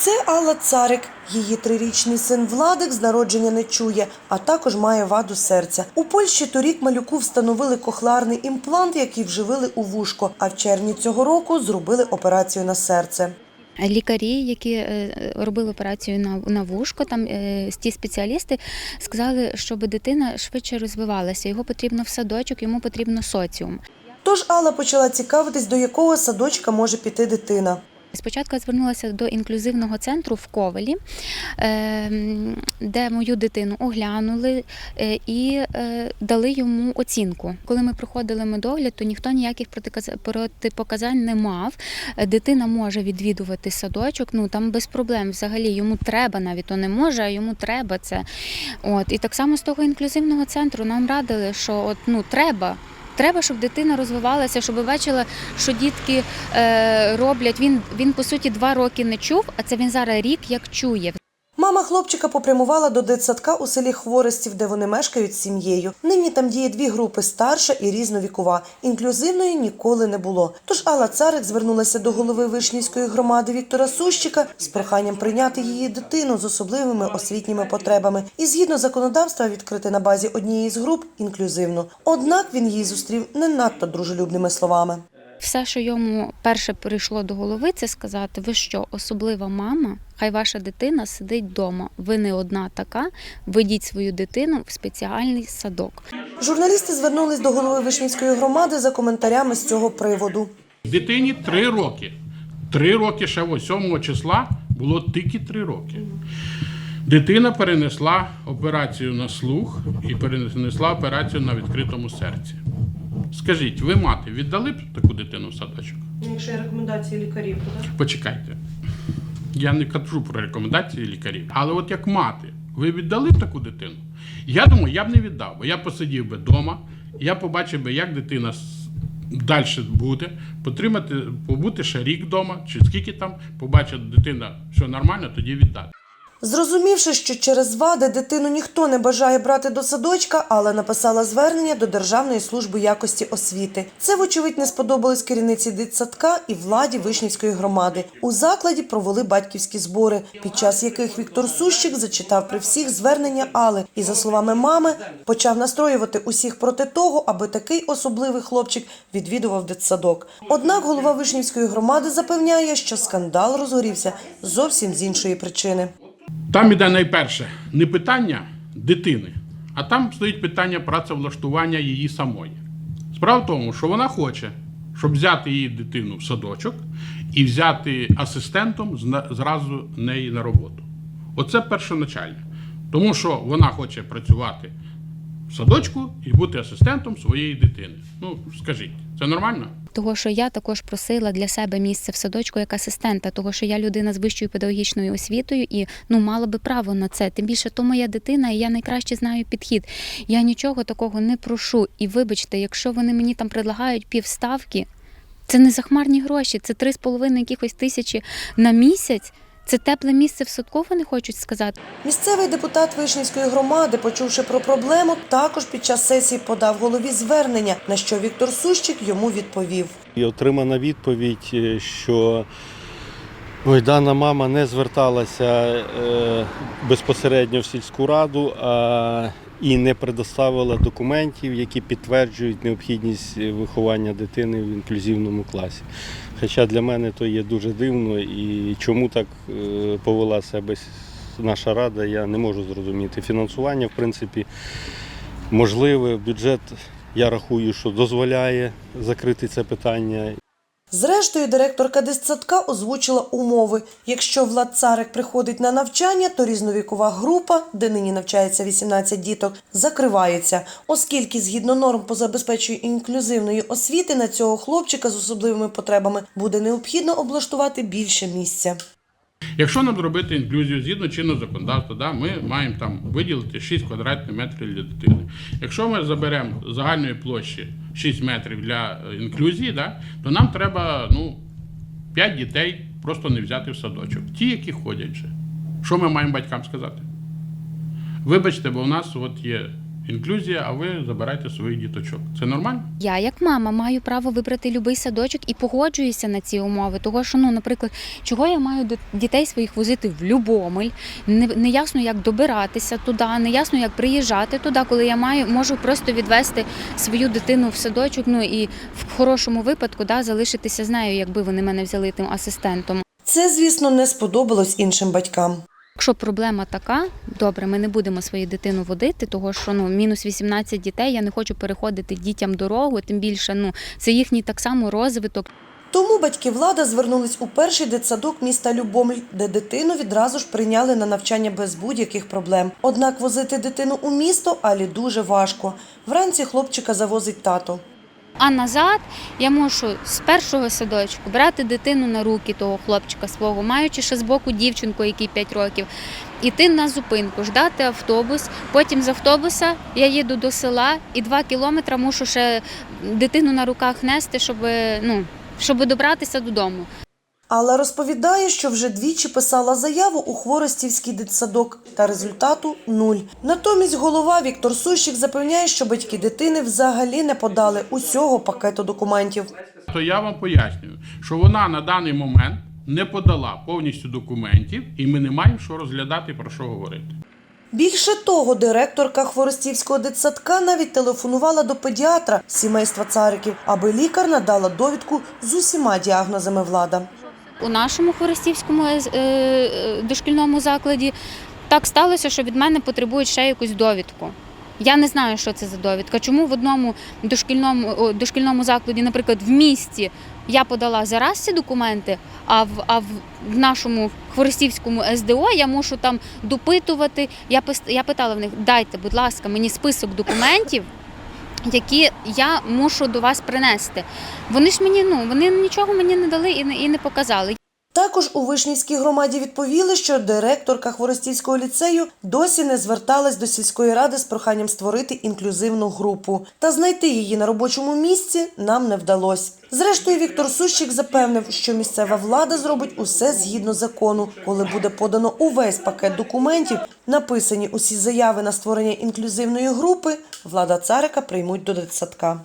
Це Алла Царик. Її трирічний син Владик з народження не чує, а також має ваду серця. У Польщі торік малюку встановили кохлеарний імплант, який вживили у вушко. А в червні цього року зробили операцію на серце. Лікарі, які е, робили операцію на, на вушко, там е, ті спеціалісти сказали, щоб дитина швидше розвивалася. Його потрібно в садочок, йому потрібно соціум. Тож Алла почала цікавитись, до якого садочка може піти дитина. Спочатку я звернулася до інклюзивного центру в Ковелі, е, де мою дитину оглянули е, і е, дали йому оцінку. Коли ми проходили медогляд, то ніхто ніяких протипоказань не мав. Дитина може відвідувати садочок, ну там без проблем. Взагалі йому треба, навіть то не може, а йому треба це. От і так само з того інклюзивного центру нам радили, що от ну треба. Треба, щоб дитина розвивалася, щоб бачила, що дітки е, роблять. Він він по суті два роки не чув, а це він зараз рік як чує. Мама хлопчика попрямувала до дитсадка у селі Хворостів, де вони мешкають з сім'єю. Нині там діє дві групи старша і різновікова. Інклюзивної ніколи не було. Тож Алла Царик звернулася до голови Вишнівської громади Віктора Сущика з проханням прийняти її дитину з особливими освітніми потребами і згідно законодавства відкрити на базі однієї з груп інклюзивну. Однак він її зустрів не надто дружелюбними словами. Все, що йому перше прийшло до голови, це сказати: ви що, особлива мама? Хай ваша дитина сидить вдома. Ви не одна така. Ведіть свою дитину в спеціальний садок. Журналісти звернулись до голови Вишнівської громади за коментарями з цього приводу. Дитині три роки. Три роки ще 8 числа було тільки три роки. Дитина перенесла операцію на слух і перенесла операцію на відкритому серці. Скажіть, ви мати віддали б таку дитину в садочок? Якщо є рекомендації лікарів, так? Почекайте. Я не кажу про рекомендації лікарів, але от як мати, ви віддали б таку дитину? Я думаю, я б не віддав, бо я посидів би вдома, я побачив би, як дитина далі буде, потримати, побути ще рік вдома, чи скільки там, побачить дитина, що нормально, тоді віддати. Зрозумівши, що через вади дитину ніхто не бажає брати до садочка, Алла написала звернення до Державної служби якості освіти. Це, вочевидь, не сподобалось керівниці дитсадка і владі Вишнівської громади. У закладі провели батьківські збори, під час яких Віктор Сущик зачитав при всіх звернення Алли і, за словами мами, почав настроювати усіх проти того, аби такий особливий хлопчик відвідував дитсадок. Однак голова Вишнівської громади запевняє, що скандал розгорівся зовсім з іншої причини. Там іде найперше не питання дитини, а там стоїть питання працевлаштування її самої. Справа в тому, що вона хоче, щоб взяти її дитину в садочок і взяти асистентом зразу неї на роботу. Оце першоначальне. Тому що вона хоче працювати в садочку і бути асистентом своєї дитини. Ну, скажіть, це нормально? Того, що я також просила для себе місце в садочку як асистента, того, що я людина з вищою педагогічною освітою і ну мала би право на це. Тим більше то моя дитина, і я найкраще знаю підхід. Я нічого такого не прошу. І вибачте, якщо вони мені там предлагають півставки, це не захмарні гроші, це три з половиною якихось тисячі на місяць. Це тепле місце в садку, вони хочуть сказати. Місцевий депутат Вишнівської громади, почувши про проблему, також під час сесії подав голові звернення, на що Віктор Сущик йому відповів. І отримана відповідь, е, що ой, дана мама не зверталася е, безпосередньо в сільську раду а, і не предоставила документів, які підтверджують необхідність виховання дитини в інклюзивному класі. Хоча для мене то є дуже дивно і чому так е, повела себе наша рада, я не можу зрозуміти. Фінансування, в принципі, можливе, бюджет. Я рахую, що дозволяє закрити це питання. Зрештою, директорка дитсадка озвучила умови. Якщо Влад Царик приходить на навчання, то різновікова група, де нині навчається 18 діток, закривається, оскільки згідно норм по забезпеченню інклюзивної освіти на цього хлопчика з особливими потребами буде необхідно облаштувати більше місця. Якщо нам зробити інклюзію згідно чинного законодавства, да, ми маємо там виділити 6 квадратних метрів для дитини. Якщо ми заберемо загальної площі 6 метрів для е, інклюзії, да, то нам треба ну, 5 дітей просто не взяти в садочок. Ті, які ходять вже. Що ми маємо батькам сказати? Вибачте, бо в нас от є інклюзія, а ви забирайте своїх діточок. Це нормально? Я, як мама, маю право вибрати будь-який садочок і погоджуюся на ці умови. Того, що, ну, наприклад, чого я маю дітей своїх возити в Любомель, не, не ясно, як добиратися туди, не ясно, як приїжджати туди, коли я маю можу просто відвести свою дитину в садочок. Ну і в хорошому випадку да, залишитися з нею, якби вони мене взяли тим асистентом. Це, звісно, не сподобалось іншим батькам. Якщо проблема така, добре, ми не будемо свою дитину водити, того що ну мінус 18 дітей. Я не хочу переходити дітям дорогу, тим більше ну це їхній так само розвиток. Тому батьки влада звернулись у перший дитсадок міста Любомль, де дитину відразу ж прийняли на навчання без будь-яких проблем. Однак возити дитину у місто Алі дуже важко. Вранці хлопчика завозить тато. А назад я мушу з першого садочку брати дитину на руки того хлопчика свого, маючи ще з боку дівчинку, якій 5 років, іти на зупинку, ждати автобус. Потім з автобуса я їду до села і два кілометри мушу ще дитину на руках нести, щоб, ну, щоб добратися додому. Алла розповідає, що вже двічі писала заяву у Хворостівський дитсадок, та результату нуль. Натомість голова Віктор Сущик запевняє, що батьки дитини взагалі не подали усього пакету документів. То я вам пояснюю, що вона на даний момент не подала повністю документів, і ми не маємо що розглядати про що говорити. Більше того, директорка Хворостівського дитсадка навіть телефонувала до педіатра сімейства цариків, аби лікар надала довідку з усіма діагнозами влада. У нашому Хворостівському е, е, дошкільному закладі так сталося, що від мене потребують ще якусь довідку. Я не знаю, що це за довідка. Чому в одному дошкільному, дошкільному закладі, наприклад, в місті я подала зараз ці документи, а в, а в, нашому Хворостівському СДО я мушу там допитувати. Я, я питала в них, дайте, будь ласка, мені список документів, які я мушу до вас принести. Вони ж мені ну вони нічого мені не дали і не, і не показали. Також у Вишнівській громаді відповіли, що директорка Хворостівського ліцею досі не зверталась до сільської ради з проханням створити інклюзивну групу. Та знайти її на робочому місці нам не вдалося. Зрештою, Віктор Сущик запевнив, що місцева влада зробить усе згідно закону, коли буде подано увесь пакет документів, написані усі заяви на створення інклюзивної групи, влада царика приймуть до дитсадка.